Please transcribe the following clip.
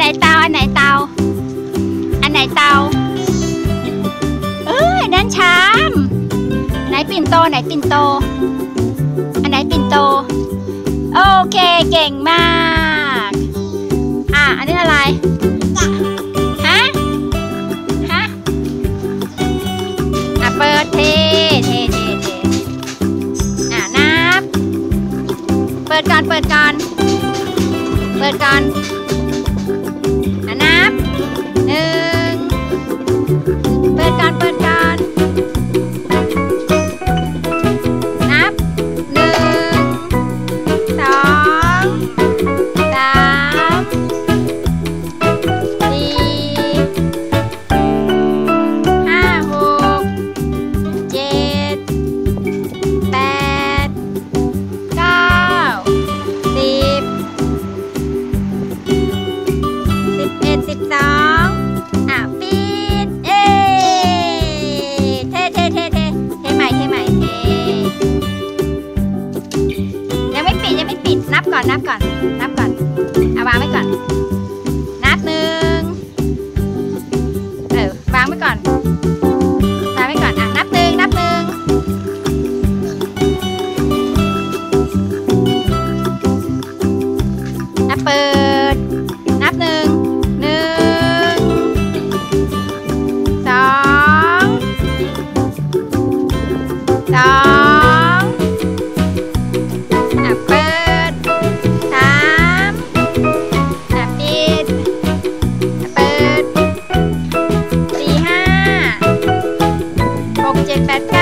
ไหนเตา อันไหนเตา อันไหนเตา เอ้ยนั่นชาม ไหนปิ่นโต ไหนปิ่นโต อันไหนปิ่นโต โอเค เก่งมาก อะ อันนี้อะไร ฮะ ฮะ อะ เปิดเท เท เท เท อะ นับ เปิดก่อน เปิดก่อน เปิดก่อน ปิดยังไม่ปิดนับก่อนนับก่อน นับก่อนเอาวางไว้ก่อน นับหนึ่งเออวางไว้ก่อนวางไว้ก่อนอะนับหนึ่งนับหนึ่งนับเปิด นับหนึ่ง gadget podcast.